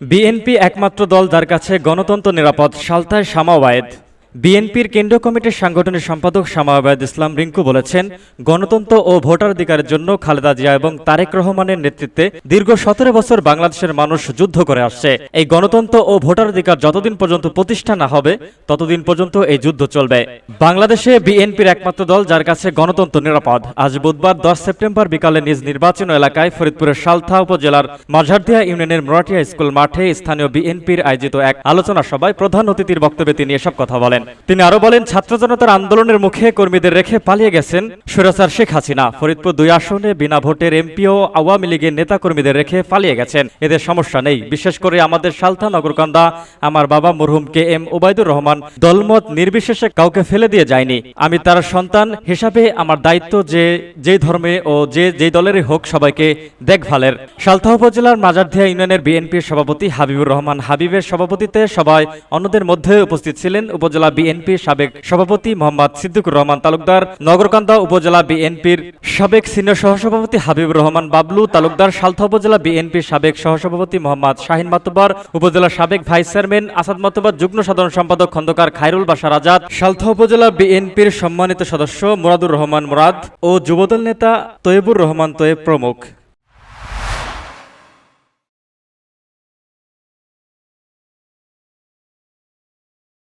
BNP একমাত্র দল যার কাছে গণতন্ত্র নিরাপদ সালতায় শামা ওয়ায়েদ। বিএনপির কেন্দ্রীয় কমিটির সাংগঠনিক সম্পাদক শামা ওয়ায়েদ ইসলাম রিঙ্কু বলেছেন, গণতন্ত্র ও ভোটাধিকারের জন্য খালেদা জিয়া এবং তারেক রহমানের নেতৃত্বে দীর্ঘ সতেরো বছর বাংলাদেশের মানুষ যুদ্ধ করে আসছে। এই গণতন্ত্র ও ভোটাধিকার যতদিন পর্যন্ত প্রতিষ্ঠা না হবে, ততদিন পর্যন্ত এই যুদ্ধ চলবে। বাংলাদেশে বিএনপির একমাত্র দল, যার কাছে গণতন্ত্র নিরাপদ। আজ বুধবার দশ সেপ্টেম্বর বিকালে নিজ নির্বাচন এলাকায় ফরিদপুরের সালথা উপজেলার মাঝারদিয়া ইউনিয়নের মোরাটিয়া স্কুল মাঠে স্থানীয় বিএনপির আয়োজিত এক আলোচনা সভায় প্রধান অতিথির বক্তব্যে তিনি এসব কথা বলেন। তিনি আরও বলেন ছাত্র জনতার আন্দোলনের মুখে কর্মীদের রেখে পালিয়ে গেছেন সুরাচার শেখ হাসিনা। ফরিদপুর দুই আসনে বিনা ভোটের এমপি ও আওয়ামী লীগের নেতা কর্মীদের রেখে পালিয়ে গেছেন। এদের সমস্যা নেই। বিশেষ করে আমাদের সালথা নগরকান্দা, আমার বাবা মরহুম কে এম ওবায়দুর রহমান, দলমত নির্বিশেষে কাউকে ফেলে দিয়ে যায়নি। আমি তার সন্তান হিসাবে আমার দায়িত্ব যে যে ধর্মে ও যে যেই দলেরই হোক সবাইকে দেখভালের। সালথা উপজেলার মাজারধিয়া ইউনিয়নের বিএনপির সভাপতি হাবিবুর রহমান হাবিবের সভাপতিতে সবাই অন্যদের মধ্যে উপস্থিত ছিলেন উপজেলা বিএনপির সাবেক সভাপতি মোহাম্মদ সিদ্দিকুর রহমান তালুকদার, নগরকান্দা উপজেলা বিএনপির সাবেক সিনিয়র সহসভাপতি হাবিবুর রহমান বাবলু, তালুকদার সালথা উপজেলা বিএনপির সাবেক সহসভাপতি মোহাম্মদ শাহিন মাতুব্বর, উপজেলা সাবেক ভাইস চেয়ারম্যান আসাদ মাতুব্বর, যুগ্ম সাধারণ সম্পাদক খন্দকার খায়রুল বাশার আজাদ, সালথা উপজেলা বিএনপির সম্মানিত সদস্য মুরাদুর রহমান মুরাদ ও যুবদল নেতা তৈবুর রহমান তৈব প্রমুখ।